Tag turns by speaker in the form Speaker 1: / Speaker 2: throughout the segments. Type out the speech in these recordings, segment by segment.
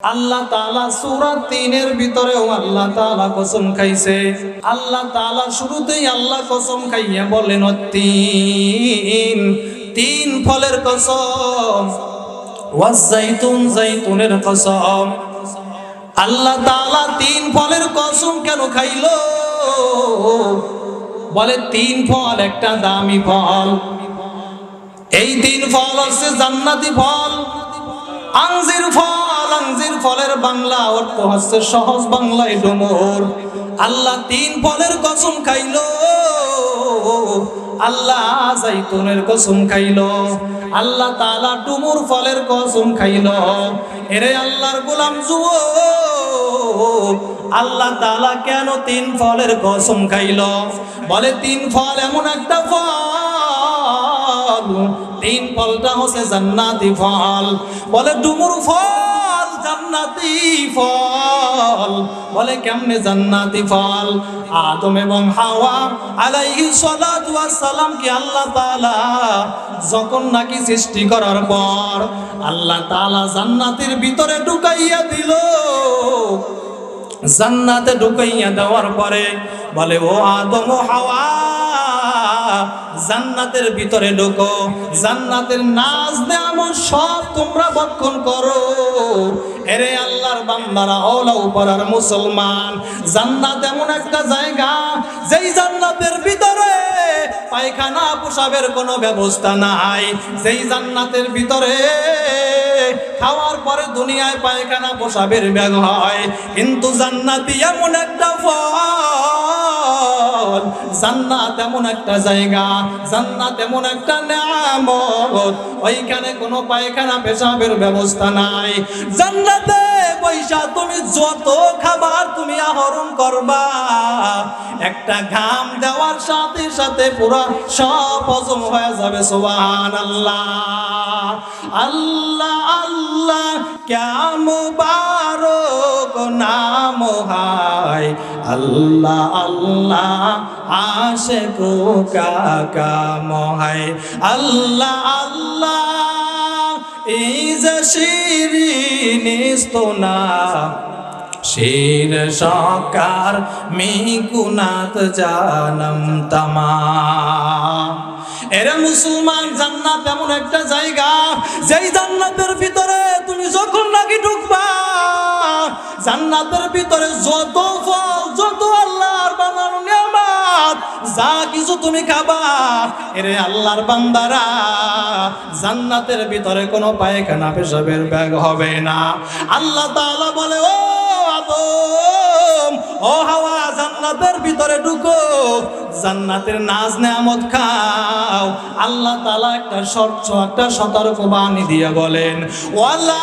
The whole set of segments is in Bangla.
Speaker 1: আল্লাহ তালা সূরা তিনের ভিতরেও আল্লাহ তালা কসম খাইছে। আল্লাহ তালা শুরুতেই আল্লাহ কসম খাইয়া বলেন, তিন তিন ফলের কসম ওয়াজাইতুন জাইতুনের কসম। আল্লাহ তাআলা তিন ফলের কসম কেন খাইলো? বলে, তিন ফল, একটা দামি ফল। এই তিন ফল হচ্ছে জান্নাতি ফল আংজির ফল আংজির ফলের বাংলা অর্থ হচ্ছে সহজ বাংলায় ডুমুর। আল্লাহ তিন ফলের কসম খাইলো, আল্লাহ জাইতুনের কসম খাইলো, আল্লাহ তালা ডুমুর ফলের কসম খাইলো। এরে আল্লাহর গোলাম যুব আল্লাহ তালা কেন তিন ফলের কসম খাইলো? বলে, তিন ফল এমন একটা ফল, তিন ফলটা হচ্ছে জান্নাতি ফল। বলে, ডুমুর ফল জান্নাতি ফল। বলে, কেমনে জান্নাতি ফল? আদম এবং হাওয়া আলাইহি সালাতু সালাম কি আল্লাহ তাআলা যখন নাকি সৃষ্টি করার পর আল্লাহ তাআলা জান্নাতের ভিতরে ঢুকাইয়া দিল। জান্নাতে ঢুকাইয়া দেওয়ার পরে বলে, ও আদম হাওয়া জান্নাতের ভিতরে ঢোকো, জান্নাতের নাচ আমার সব তোমরা ভক্ষণ করো। এরে আল্লাহর বান্দারা ওলা উপরার মুসলমান, জান্নাত এমন একটা জায়গা, যেই জান্নাতের ভিতরে পায়খানা, পোশাবের কোনো ব্যবস্থা নাই। যেই জান্নাতের ভিতরে খাওয়ার পরে দুনিয়ায় পায়খানা, পোশাবের ব্যাগ হয়, কিন্তু জান্নাতি এমন একটা ফল জান্নাত এমন একটা জায়গা, জান্নাত এমন একটা নিয়ামত। ওইখানে কোনো পায়খানা, পেশাবের ব্যবস্থা নাই। জান্নাতে পয়সা তুমি যত খাবার তুমি আহরণ করবা, একটা ঘাম দেওয়ার সাথে সাথে পুরো সব হজম হয়ে যাবে সুবহান আল্লাহ আল্লাহ আল্লাহ কেম বারক নাম হায়। আল্লাহ আল্লাহ আশে কাকা মহায় আল্লাহ আল্লাহ, এই শির সকার মিকুনাত জানম তামা। এরা মুসলমান, জান্নাত এমন একটা জায়গা, যেই জান্নাতের ভিতরে তুমি যখন নাকি ঢুকবা জান্নাতের ভিতরে যত ফল, যত আল্লাহর বানানো নিয়ামত, যা কিছু তুমি খাবা, এরে আল্লাহর বান্দারা, জান্নাতের ভিতরে কোনো পায়খানা পেশাবের ব্যাগ হবে না। আল্লাহ তাআলা বলে, ও আদম, ও হাওয়া, জান্নাতের ভিতরে ঢুকো, জান্নাতের নাজ নেয়ামত খাও। আল্লাহ তাআলা একটা শর্ত একটা সতর্ক বাণী দিয়ে বলেন, ওয়ালা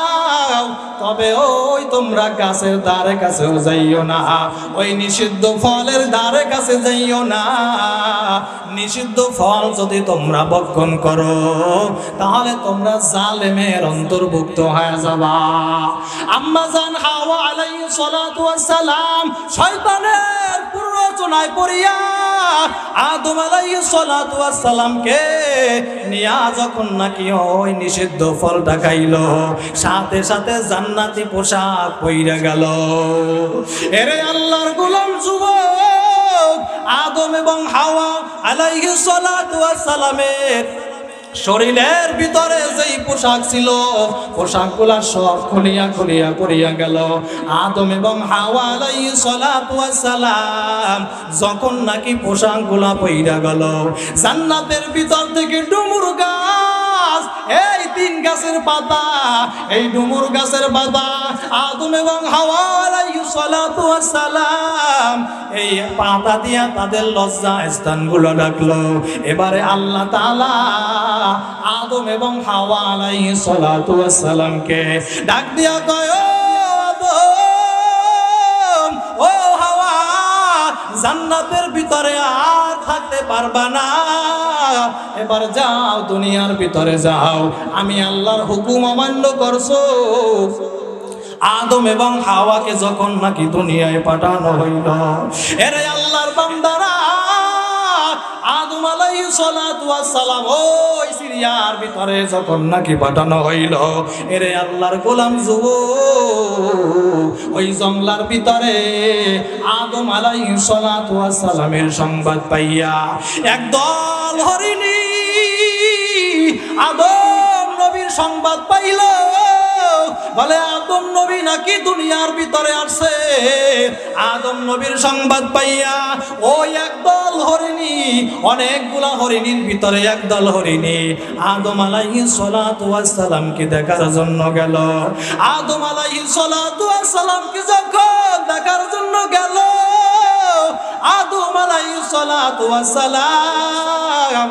Speaker 1: খাও তবে ওই তোমরা গাছের দ্বারে কাছেও যাইও না, ওই নিষিদ্ধ ফলের দ্বারে কাছে যাইও না। নিষিদ্ধ ফল যদি তোমরা ভক্ষণ করো, তাহলে তোমরা জালেমের অন্তর্ভুক্ত হয়ে যাবা। আম্মা জান হাওয়া আলাইহিস সালাতু সালাম শয়তানের প্ররোচনায় পড়িয়া আদম আলাইহিস সালাতু ওয়াস সালামকে নিয়া যখন নাকি ওই নিষিদ্ধ ফলটা খাইলো, সাথে সাথে জান্নাতি পোশাক পইরা গেল। এরে আল্লাহর গোলাম যুবক, আদম এবং হাওয়া আলাইহিস সালাতু ওয়াস সালামের শরীরের ভিতরে যেই পোশাক ছিল, পোশাকগুলা সব খুলিয়া খুলিয়া পড়িয়া গেল। আদম এবং হাওয়া সালাম যখন নাকি পোশাকগুলা পইরা গেল, জান্নাতের ভিতর থেকে ডুমুর গাছ এই তিন গাছের পাতা, এই ডুমুর গাছের পাতা, আদম এবং হাওয়া আলাইহিস সালাতু সালাম, এই পাতা দিয়া তাদের লজ্জা স্থানগুলো ডাকলো। এবারে আল্লাহ তালা আদম এবং হাওয়া আলাই সালামকে ডাক দিয়া কয় জান্নাতের ভিতরে আর থাকতে পারবা না। এবার যাও, দুনিয়ার ভিতরে যাও। আমি আল্লাহর হুকুম অমান্য করছ। আদম এবং হাওয়াকে যখন নাকি দুনিয়ায় পাঠানো হইল, এরে আল্লাহর বান্দারা আদম সালাম ওই সিরিয়ার ভিতরে যখন নাকি পাঠানো হইল, এরে আল্লাহর গোলাম যুব ওই জংলার ভিতরে আদম সালামের সংবাদ পাইয়া একদল হরিণী আদম নবীর সংবাদ পাইল। বলে, আদম নবী নাকি দুনিয়ার ভিতরে আসছে? আদম নবীর সংবাদ পাইয়া ওই একদল হরিণী, অনেকগুলা হরিণীর ভিতরে একদল হরিণী। আদম ওয়াস সালামকে দেখার জন্য গেল। আদম ওয়াস সালামকে যখন দেখার জন্য গেল, আদম ওয়াস সালাম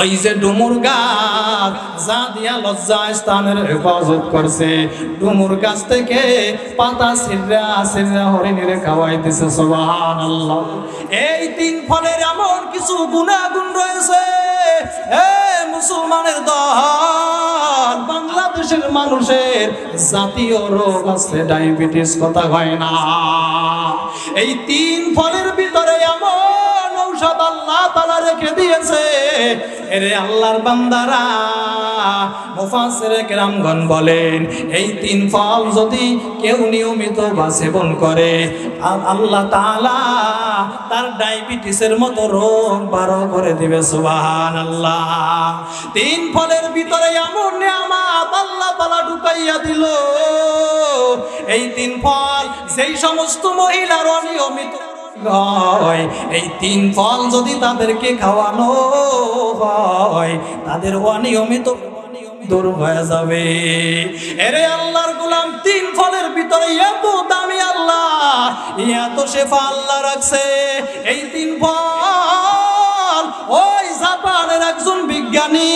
Speaker 1: ওই যে ডুমুর গাছ, যা দিয়া লজ্জা স্থানের হেফাজত করছে। ডুমুর গাছ থেকে পাতা সিররা সিররা হরিণীর খাওয়াইতেছে সোবাহান আল্লাহ এই তিন ফলের এমন কিছু গুণাগুণ রয়েছে। এ মুসলমানের দল, বাংলাদেশের মানুষের জাতীয় রোগ আছে, ডায়াবেটিস কথা হয় না। এই তিন ফলের ভিতরে রেখে দিয়েছে। এরে আল্লাহর বান্দারা, মুফাসসিরে কেরামগণ বলেন, এই তিন ফল যদি কেউ নিয়মিত বা সেবন করে আল্লাহ তাআলা তার ডায়াবেটিসের মতো রোগ বারো করে দিবে সুবহান আল্লাহ তিন ফলের ভিতরে এমন নিয়ামত আল্লাহ তাআলা ঢুকাইয়া দিল। এই তিন ফল সেই সমস্ত মহিলার অনিয়মিত হয়। এই তিন ফল যদি তাদেরকে খাওয়ানো হয়, তাদের অনিয়মিত দূর হয়ে যাবে। এরে আল্লাহর গোলাম, তিন ফলের ভিতরে এত দামি আল্লাহ, এত শেফা আল্লাহ রাখছে। এই তিন ফল, ওই জাপানের একজন বিজ্ঞানী,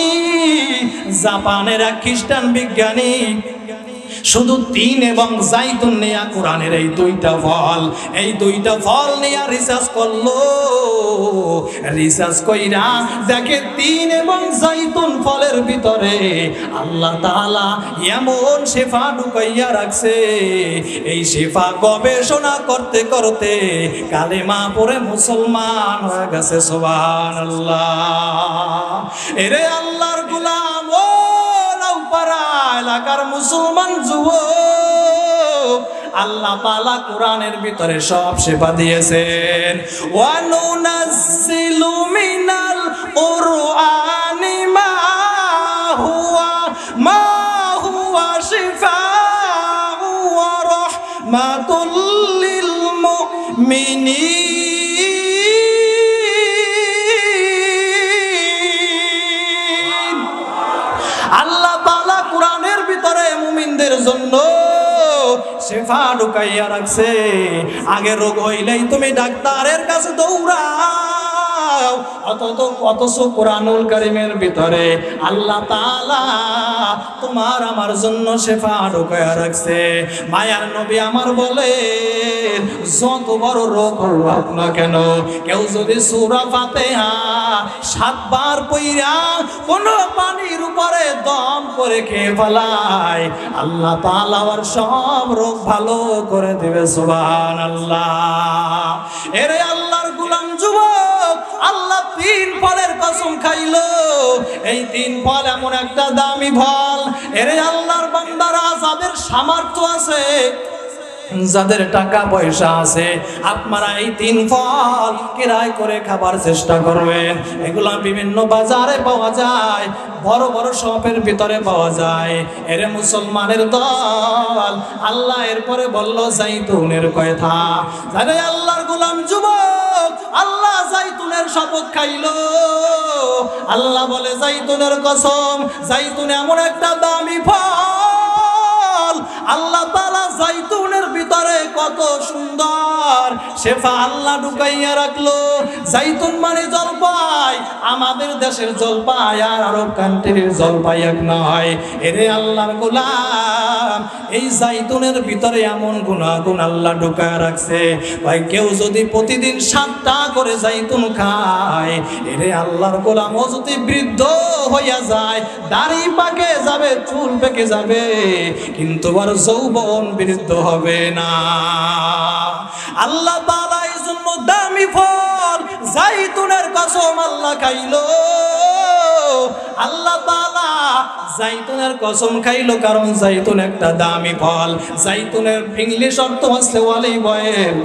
Speaker 1: জাপানের এক খ্রিস্টান বিজ্ঞানী শুধু তিন এবং জাইতুন নেয়া কোরআনের এই দুইটা ফল, এই দুইটা ফল নেয়া রিসার্চ করল। রিসার্চ কইরা দেখে তিন এবং জাইতুন ফলের ভিতরে আল্লাহ তাআলা এমন শেফা ঢুকাইয়া রাখছে। এই শেফা গবেষণা করতে করতে কালেমা পড়ে মুসলমান হয়ে গেছে, সুবহানাল্লাহ। এরে আল্লাহর গোলাম, ও এলাকার মুসলমান যুব আল্লাহ তাআলা কোরআনের ভিতরে সব সেবা দিয়েছেন। ওয়ানুনাজ্জিলু মিনাল জন্য শেফা ঢুকাইয়া রাখছে। আগে রোগ হইলেই তুমি ডাক্তারের কাছে দৌড়াও। অথচ কোরআনুল কারিমের ভিতরে আল্লাহ তাআলা তোমার আমার জন্য শেফা ঢুকাইয়া রাখছে। মায়ার নবী আমার বলে, যত বড় রোগ হোক না কেন, কেউ যদি সূরা ফাতিহা সাতবার পইরা কোন পানির উপরে দম করে খেয়ে ফেলায়, আল্লাহ তাআলা আর সব রোগ ভালো করে দিবে সুবহান আল্লাহ এরে আল্লাহর গুলাম যুবক, আল্লাহ তিন ফলের কসম খাইলো। এই তিন ফল এমন একটা দামি ফল। এর আল্লাহর বান্দারা যাদের সামর্থ্য আছে। যাদের টাকা পয়সা আছে, আপনারা এই তিন ফল কিরায় করে খাবার চেষ্টা করবেন। এগুলা বিভিন্ন বাজারে পাওয়া যায়, বড় বড় শপের ভিতরে পাওয়া যায়। এরে মুসলমানের দল, আল্লাহ এরপরে বলল, জাইতুনের কথা। জানে আল্লাহর গোলাম যুবক, আল্লাহ জাইতুনের শপথ খাইলো। আল্লাহ বলে, জাইতুনের কসম, জাইতুন এমন একটা দামি ফল আল্লাহ তাআলা জাইতুনের ভিতরে কত সুন্দর শেফা আল্লাহ ঢুকাইয়া রাখল। জাইতুন মানে জলপাই। আমাদের দেশের জলপাই আর আরব কান্ট্রির জলপাই এক নয়। এরে আল্লাহর গোলাম, এই জাইতুনের ভিতরে এমন গুণাগুণ আল্লাহ ঢুকায় রাখছে। ভাই, কেউ যদি প্রতিদিন সাতটা করে জাইতুন খায়, এরে আল্লাহর গোলাম, ও যদি বৃদ্ধ হইয়া যায়, দাড়ি পাকে যাবে, চুল পেকে যাবে, কিন্তু আর যৌবন বৃদ্ধ হবে না। আল্লাহ তাআলা জন্য দামি ফল, জাইতুনের কসম আল্লাহ খাইলো। আল্লাহ জাইতুনের কসম খাইলো কারণ জাইতুন একটা দামি ফল। জাইতুনের ইংলিশ অর্থ আসলে ওয়ালি অয়েল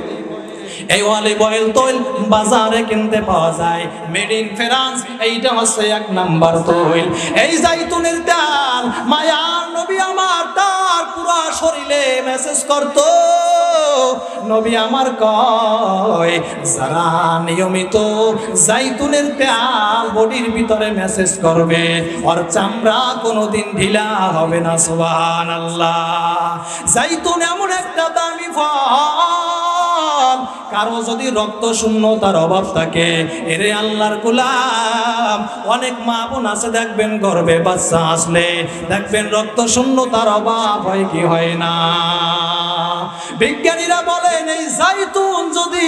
Speaker 1: এই অলিভ অয়েল তৈল বাজারে কিনতে পাওয়া যায়। মেড ইন ফ্রান্স এইটা হচ্ছে এক নাম্বার তৈল। এই জাইতুনের তেল মায়ার নবী আমার তার পুরো শরীরে মেসেজ করতো। নবী আমার কয়, যারা নিয়মিত জাইতুনের তেল বডির ভিতরে মেসেজ করবে, ওর চামড়া কোনোদিন ঢিলা হবে না সুবহান আল্লাহ জাইতুন এমন একটা দামি ফল কারও যদি রক্ত শূন্যতার অভাব থাকে, এরে আল্লাহর গোলাম। অনেক মা বোন আছে, দেখবেন গর্বে বাচ্চা আসলে, দেখবেন রক্ত শূন্যতার অভাব হয় কি হয় না? বিজ্ঞানীরা বলেন, এই জাইতুন যদি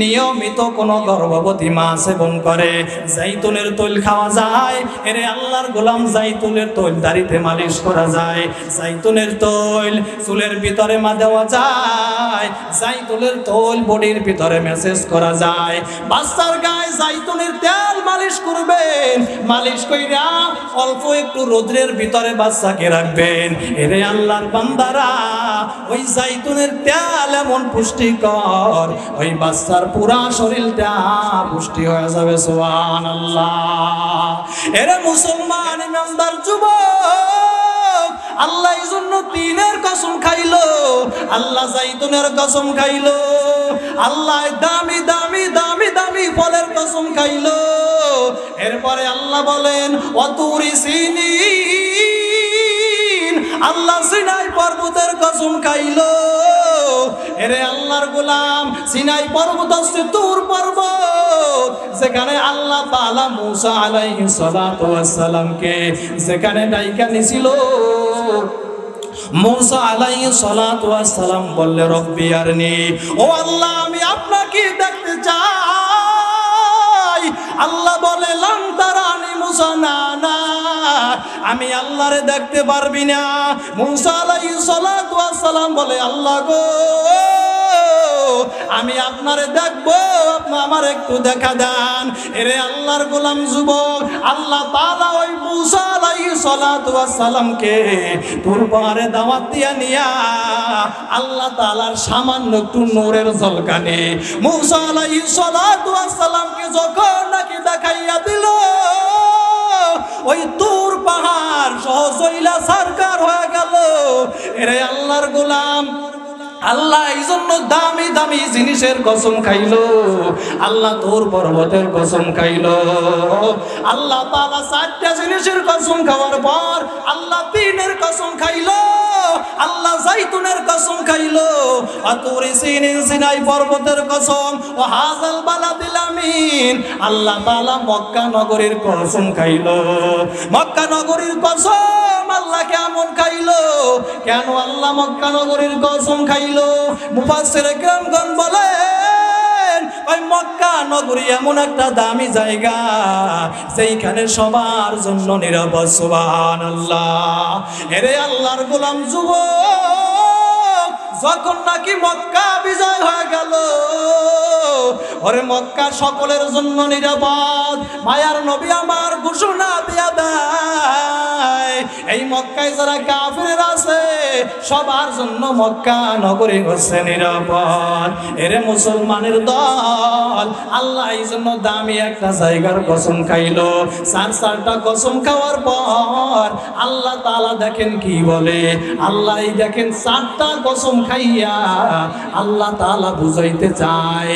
Speaker 1: নিয়মিত কোনো গর্ভবতী মা সেবন করে, জাইতুনের তৈল খাওয়া যায়, এরে আল্লাহর গোলাম জাইতুনের তৈল দাড়িতে মালিশ করা যায়, জাইতুনের তৈল চুলের ভিতরে মা দেওয়া যায়, জাইতুনের তৈল বডির ভিতরে মেসেজ করা যায়, বাচ্চার গায়ে জাইতুনের তেল মালিশ করবেন, মালিশ কইরা অল্প একটু রোদ্রের ভিতরে বাচ্চাকে রাখবেন, এরে আল্লাহর বান্দারা, ওই জাইতুনের তেল এমন পুষ্টিকর, ওই বাচ্চার পুরা শরীরটা পুষ্টি হয়ে যাবে সোহান এরে মুসলমান ইমানদার যুবক, আল্লাহ জন্য তিনের কসম খাইলো, আল্লাহ জাইতুনের কসম খাইলো, আল্লাহ দামি দামি দামি দামি ফলের কসম খাইলো। এরপরে আল্লাহ বলেন, অতুরি সিনি আল্লাহ সিনাই পর্বতের কসম খাইলো। এরে আল্লাহর গোলাম, সিনাই পর্বত হচ্ছে তুর পর্বত। যেখানে আল্লাহ তাআলা মুসা আলাইহিস সালাতু ওয়াস সালামকে যেখানে ডাইকা নিছিল। মুসা ওয়াস সালাম বললে, রব্বি আরনি, ও আল্লাহ, আমি আপনাকে দেখতে চাই। আল্লাহ বলে আমি আল্লাহরে দেখতে পারবি না। মুসা আলাইহিস সালাতু ওয়াস সালাম বলে, আল্লাহ গো, আমি আপনারে দেখব আমার একটু দেখা দেন। এরে আল্লাহর গোলাম যুবক, আল্লাহ তালা ওই মুসা সালামকে তোর পাহাড়ে দাওয়াত দিয়া নিয়া, আল্লাহ তাআলার সামান্য একটু নোরের ঝলকানি মুসা ওয়াস সালামকে যখন নাকি দেখাইয়া দিল ওই দূর পাহাড় সহজইলা সরকার হয়ে গেল। এরে আল্লাহর গোলাম। আল্লাহ এই জন্য দামি দামি জিনিসের কসম খাইলো। আল্লাহ তোর পর্বতের কসম খাইলো। আল্লাহ তাআলা চারটা জিনিসের কসম খাওয়ার পর আল্লাহ তিনের কসম খাইলো। আল্লাহ জাইতুনের কসম খাইলো। সিনিন সিনাই পর্বতের কসম। ও হাজাল বালাদিল আমিন। আল্লাহ তাআলা মক্কা নগরীর কসম খাইলো। মক্কা নগরীর কসম আল্লাহ কেমন খাইলো? কেন আল্লাহ মক্কা নগরীর কসম খাইলো? মুফাসের কেমন বলেন, ওই মক্কা নগরী এমন একটা দামি জায়গা, সেইখানে সবার জন্য নিরাপদ, সুবহানাল্লাহ। এরে আল্লাহর গোলাম যুবক যখন নাকি মক্কা বিজয় হয়ে গেল, ওরে মক্কা সকলের জন্য নিরাপদ। মায়ার নবী আমার ঘোষণা দিয়া দেয়, এই মক্কায় যারা কাফির আছে, সবার জন্য মক্কা নগরী হচ্ছে নিরাপদ। এরে মুসলমানের দল, আল্লাহ এই জন্য দামি একটা জায়গার কসম খাইলো। চার চারটা কসম খাওয়ার পর আল্লাহ তালা দেখেন কি বলে? আল্লাহ দেখেন চারটা কসম খাইয়া আল্লাহ তাআলা বুঝাইতে চায়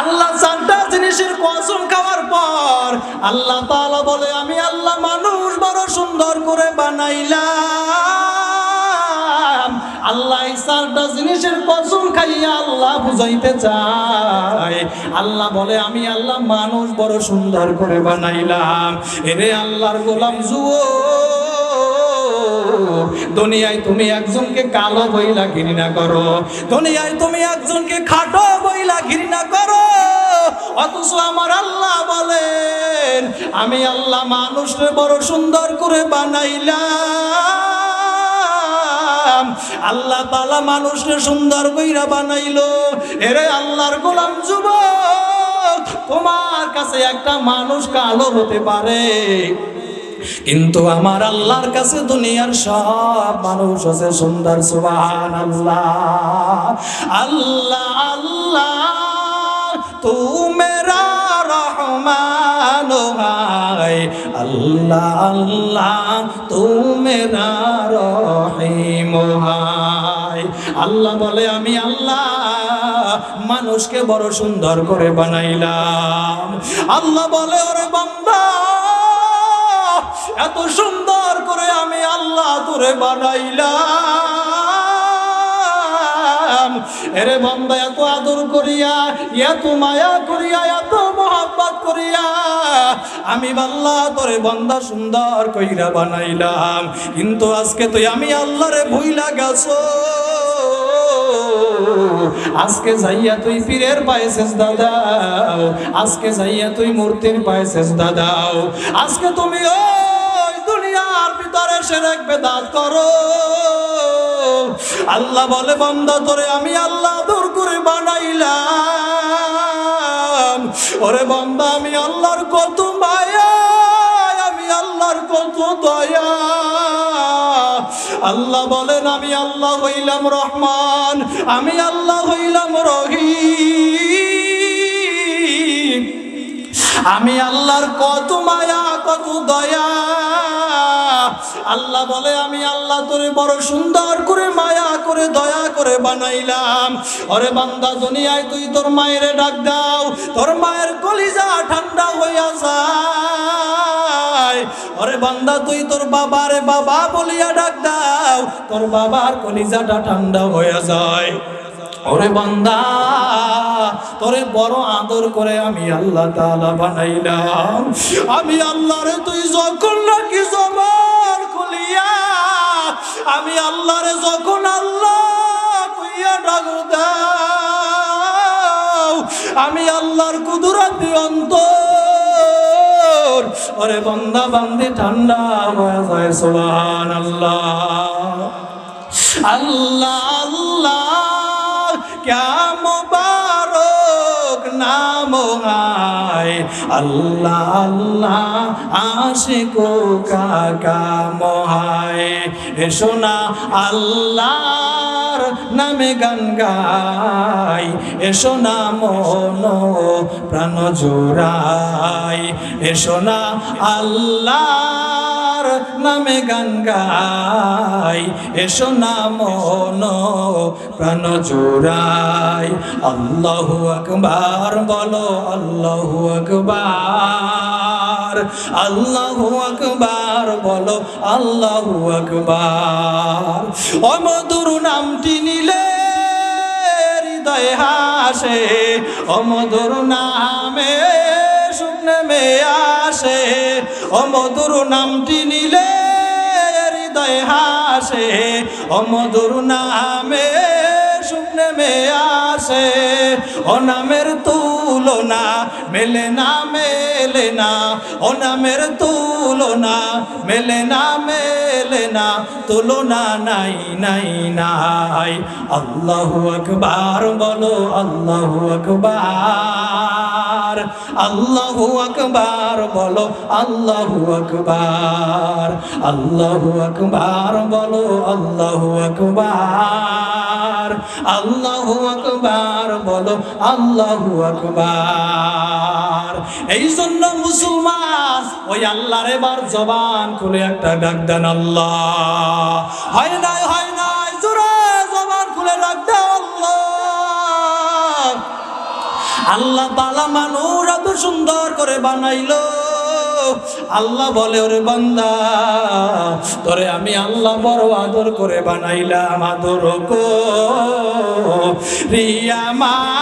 Speaker 1: আল্লাহ চারটা জিনিসের কসম খাওয়ার পর আল্লাহ তাআলা বলে, আমি আল্লাহ মানুষ বড় সুন্দর করে বানাইলাম। আল্লাহ চারটা জিনিসের কসম খাইয়া আল্লাহ বুঝাইতে চায়। আল্লাহ বলে, আমি আল্লাহ মানুষ বড় সুন্দর করে বানাইলাম। এরে আল্লাহর গোলাম জুয়ো দুনিয়ায় তুমি একজনকে কালো বইলা ঘৃণা করো। দুনিয়ায় তুমি একজনকে খাটো বইলা ঘৃণা করো। অথচ আমার আল্লাহ বলেন, আমি আল্লাহ মানুষকে বড় সুন্দর করে বানাইলাম। আল্লাহ তালা মানুষকে সুন্দর কইরা বানাইলো। এরে আল্লাহর গোলাম যুবক, তোমার কাছে একটা মানুষ কালো হতে পারে। কিন্তু আমার আল্লাহর কাছে দুনিয়ার সব মানুষ আছে সুন্দর সুবান আল্লাহ আল্লাহ আল্লাহ তু মেরা রহমান আল্লাহ আল্লাহ তু মেরা রহিম হায়। আল্লাহ বলে, আমি আল্লাহ, মানুষকে বড় সুন্দর করে বানাইলাম। আল্লাহ বলে, ওরে বান্দা, এত সুন্দর করে আমি আল্লাহ তোরে বানাইলাম। এরে বন্দা, এত আদর করিয়া, এত মায়া করিয়া, এত আমি আল্লাহ তোরে বন্দা সুন্দর কইরা বানাইলাম। কিন্তু আজকে তুই আমি আল্লাহরে ভুইলা গেছো। আজকে যাইয়া তুই পীরের পায়ে সেজদা দাও। আজকে যাইয়া তুই মূর্তির পায়ে সেজদা দাও। আজকে তুমি ওই দুনিয়ার ভিতরে সেরেক বেদাত করো। আল্লাহ বলে বন্ধ তোরে আমি আল্লাহ দূর করে বানাইলাম। ওরে বন্ধা আমি আল্লাহর কত মায়া, আমি আল্লাহর কত দয়া। আল্লাহ বলেন, আমি আল্লাহ হইলাম রহমান, আমি আল্লাহ হইলাম রহি আমি আল্লাহর কত মায়া, কত দয়া আল্লাহ বলে, আমি আল্লাহ তোরে বড় সুন্দর করে, মায়া করে, দয়া করে বানাইলাম। অরে বান্দা, দুনিয়ায় তুই তোর মায়ের ডাক দাও। তোর মায়ের কলিজা ঠান্ডা হইয়া যায়। ওরে বান্দা, তুই তোর বাবারে বাবা বলিয়া ডাক দাও। তোর বাবার কলিজাটা ঠান্ডা হইয়া যায়। ওরে বান্দা, তোরে বড় আদর করে আমি আল্লাহ তাআলা বানাইলাম। আমি আল্লাহরে তুই যখন নাকি জমান আউলিয়া আমি আল্লাহর যখন আল্লাহ আমি আল্লাহর কুদুরাতি অন্ত অরে বন্দা বান্দি, ঠান্ডা হয়ে সোহান আল্লাহ আল্লাহ আল্লাহ কেমন নাম করে আল্লাহ আল্লাহ আসে কো কাকা মহায়। এ সোনা আল্লাহর নামে গান গাই। এসো না মন প্রাণ জোড়াই। এসো না আল্লাহ আল্লাহর নামে গান গাই। এসো না মন প্রাণ জোড়াই। আল্লাহু আকবার, বলো আল্লাহু আকবার। আল্লাহু আকবার, বলো আল্লাহু আকবার। অমধুর নামটি নিলে হৃদয় হাসে। অমধুর নামে শুকনে মে আসে। অমধুর নামটি নিলে হৃদয় হাসে। অমধুর নামে শুকনে মে আসে। ও নামের তুলনা মেলে না মেলে না। ও নামের তুলনা মেলে না মেলে না। তুলনা নাই নাই নাই। আল্লাহু আকবার, বলো আল্লাহু আকবার। আল্লাহু আকবার, বলো আল্লাহু আকবার। আল্লাহু আকবার, বলো আল্লাহু আকবার। আল্লাহু আকবার, বলো আল্লাহু আকবার। এই জন্য মুসলমান, ওই আল্লাহর এবার জবান খুলে একটা ডাক দেন আল্লাহ। হয় নাই, হয় আল্লাহ তালা মানুষ এত সুন্দর করে বানাইলো। আল্লাহ বলে, ওরে বান্দা, তোরে আমি আল্লাহ বড় আদর করে বানাইলাম। আদর কো রিয়া মানুষ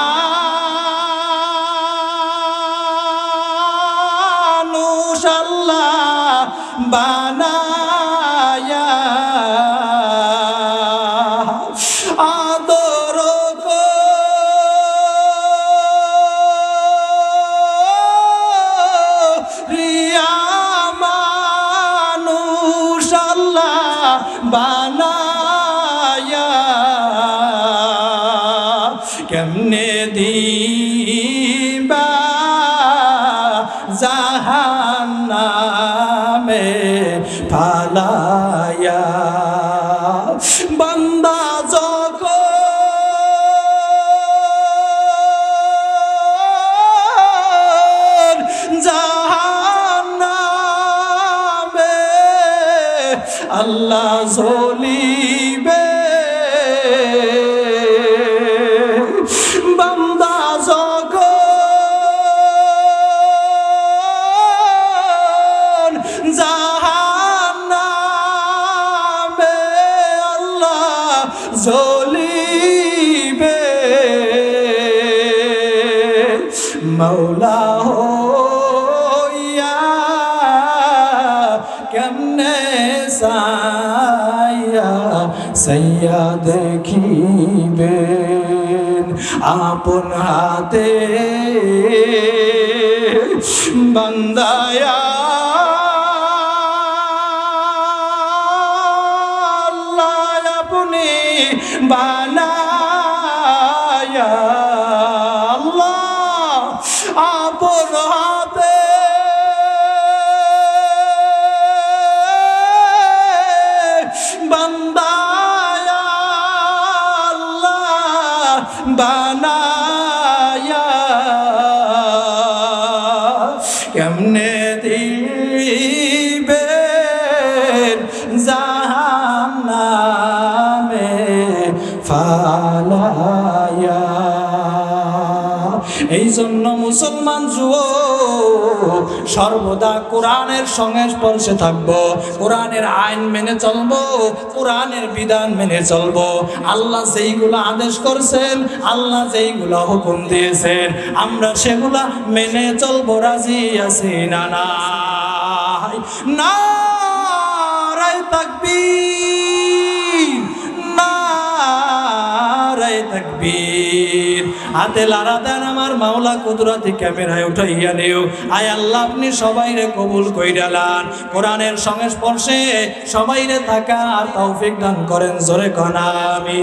Speaker 1: আল্লাহ জ্বলিবে সাইয়া দেখিবেন আপন হাতে বান্দায়া এই জন্য মুসলমান যুব, সর্বদা কোরআনের সংস্পর্শে থাকব, কোরআনের আইন মেনে চলবো, কোরআনের বিধান মেনে চলবো। আল্লাহ যেইগুলো আদেশ করছেন, আল্লাহ যেইগুলো হুকুম দিয়েছেন, আমরা সেগুলা মেনে চলবো, রাজি আছি না, নাই? নারাই তাকবীর তাকবীর। হাতে লারা দেন আমার মাওলা কুদরতি ক্যামেরায় উঠাইয়া নিও। আয় আল্লাহ, আপনি সবাইরে কবুল কইরালান কোরআনের সংস্পর্শে সবাইরে আর তৌফিক দান করেন, জোরে কনামি